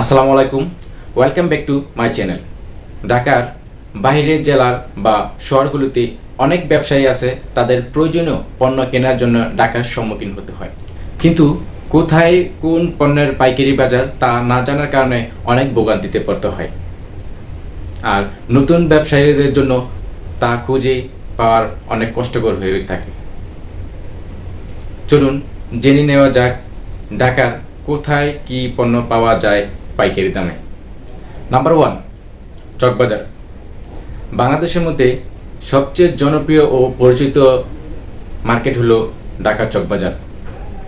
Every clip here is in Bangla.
আসসালামু আলাইকুম। Welcome back to my channel ঢাকার বাইরের জেলার বা শহরগুলোতে অনেক ব্যবসায়ী আছে, তাদের প্রয়োজনীয় পণ্য কেনার জন্য ঢাকার সম্মুখীন হতে হয়। কিন্তু কোথায় কোন পণ্যের পাইকারি বাজার তা না জানার কারণে অনেক ভোগান্তিতে পড়তে হয়। আর নতুন ব্যবসায়ীদের জন্য তা খুঁজে পাওয়ার অনেক কষ্টকর হয়ে থাকে। চলুন জেনে নেওয়া যাক ঢাকার কোথায় কি পণ্য পাওয়া যায় পাইকারি দামে। নাম্বার ওয়ান চকবাজার বাংলাদেশের মধ্যে সবচেয়ে জনপ্রিয় ও পরিচিত মার্কেট হলো ঢাকা চকবাজার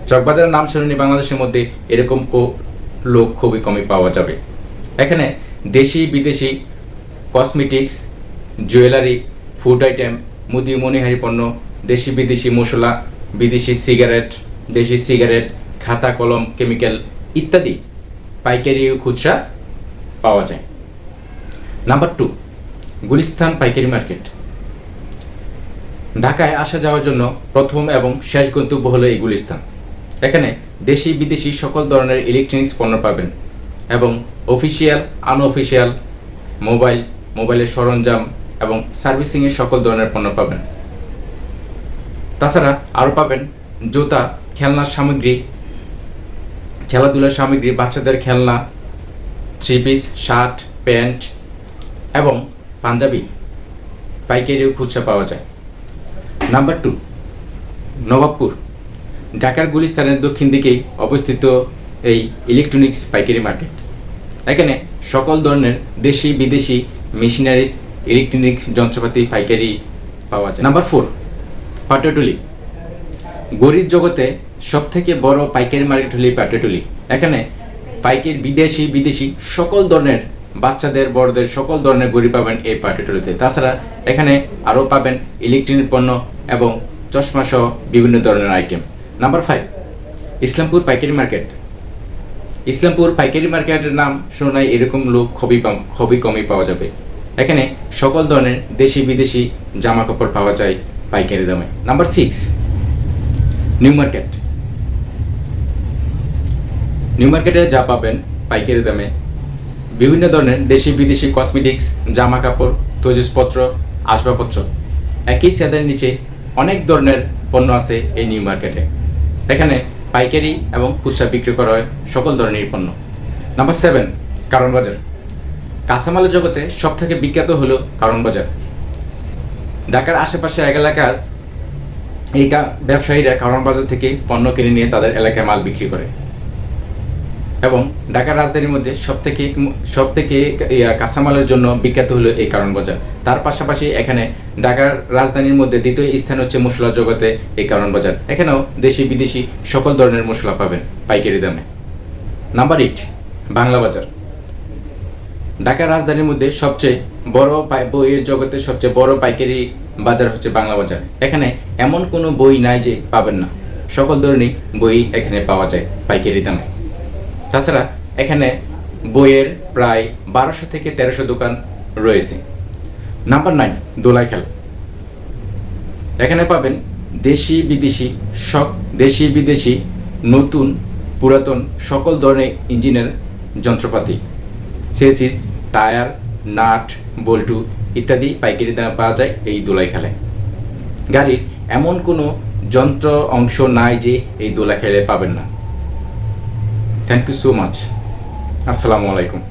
চকবাজারের নাম শুনেনি বাংলাদেশের মধ্যে এরকম লোক খুবই কমই পাওয়া যাবে। এখানে দেশি, বিদেশি কসমেটিক্স জুয়েলারি ফুড আইটেম মুদি মনিহারি পণ্য, দেশি, বিদেশি মশলা, বিদেশি সিগারেট দেশি সিগারেট খাতা, কলম কেমিক্যাল ইত্যাদি। পাইকারি খুচরা পাওয়া যায়। নাম্বার টু, গুলিস্তান পাইকারি মার্কেট। ঢাকায় আসা যাওয়ার জন্য প্রথম এবং শেষ গন্তব্য হলো এই গুলিস্তান। এখানে দেশি বিদেশি সকল ধরনের ইলেকট্রনিক্স পণ্য পাবেন এবং অফিসিয়াল আনঅফিসিয়াল মোবাইল মোবাইলের সরঞ্জাম এবং সার্ভিসিংয়ের সকল ধরনের পণ্য পাবেন। তাছাড়া আরও পাবেন জুতা, খেলনার সামগ্রী খেলাধুলার সামগ্রী, বাচ্চাদের খেলনা থ্রি পিস শার্ট প্যান্ট এবং পাঞ্জাবি। পাইকারিও খুচরা পাওয়া যায়। Number two Nawabpur. ঢাকার গুলিস্তানের দক্ষিণ দিকেই অবস্থিত এই ইলেকট্রনিক্স পাইকারি মার্কেট এখানে সকল ধরনের দেশি, বিদেশি মেশিনারিজ ইলেকট্রনিক্স যন্ত্রপাতি, পাইকারি পাওয়া যায়। নাম্বার ফোর পাটুলি গরিব জগতে সব থেকে বড় পাইকারি মার্কেট হলো পাটুলি এখানে পাইকারি বিদেশি বিদেশি সকল ধরনের বাচ্চাদের, বড়দের সকল ধরনের গড়ি পাবেন এই পাটুলিতে তাছাড়া এখানে আরও পাবেন ইলেকট্রনিক পণ্য এবং চশমা সহ বিভিন্ন ধরনের আইটেম নাম্বার ফাইভ ইসলামপুর পাইকারি মার্কেট ইসলামপুর পাইকারি মার্কেটের নাম শোনায় এরকম লোক খুবই খুবই কমই পাওয়া যাবে। এখানে সকল ধরনের দেশি, বিদেশি জামা কাপড় পাওয়া যায় পাইকারি দামে। Number six new market new মার্কেটে যা পাবেন, পাইকারি দামে। বিভিন্ন ধরনের দেশি, বিদেশি কসমেটিক্স জামা কাপড়, তৈজসপত্র, আসবাবপত্র। একই ছাদের নিচে অনেক ধরনের পণ্য আছে এই নিউ মার্কেটে এখানে পাইকারি এবং খুচরা বিক্রি করা হয় সকল ধরনের পণ্য। নাম্বার সেভেন কারণ বাজার। কাঁচামালের জগতে সব থেকে বিখ্যাত হলো কারণ বাজার। ঢাকার আশেপাশে এক এলাকার এই ব্যবসায়ীরা কারণ বাজার থেকে পণ্য কিনে নিয়ে তাদের এলাকায় মাল বিক্রি করে। এবং ঢাকার রাজধানীর মধ্যে সব থেকে সব থেকে কাঁচামালের জন্য বিখ্যাত হলো এই কারণ বাজার। তার পাশাপাশি এখানে ঢাকার রাজধানীর মধ্যে দ্বিতীয় স্থান হচ্ছে মশলা জগতে এই কারণ বাজার। এখানেও দেশি বিদেশি সকল ধরনের মশলা পাবেন পাইকারি দামে। নাম্বার এইট, বাংলা বাজার। ঢাকার রাজধানীর মধ্যে সবচেয়ে বড় বইয়ের জগতে সবচেয়ে বড় পাইকারি বাজার হচ্ছে বাংলা বাজার। এখানে এমন কোনো বই নাই যে পাবেন না। সকল ধরনের বই এখানে পাওয়া যায় পাইকারি দামে। তাছাড়া এখানে বইয়ের প্রায় বারোশো থেকে তেরোশো দোকান রয়েছে। নাম্বার নাইন দোলাই খেলা। এখানে পাবেন দেশি বিদেশি, সব দেশি বিদেশি, নতুন, পুরাতন, সকল ধরনের ইঞ্জিনের যন্ত্রপাতি। সেসিস, টায়ার, নাট, বল্টু ইত্যাদি পাইকারি দামে পাওয়া যায় এই দোলাই খেলায়। গাড়ির এমন কোনো যন্ত্র অংশ নাই যে এই দোলা খেলে পাবেন না। থ্যাংক ইউ সো মাচ আসসালামু আলাইকুম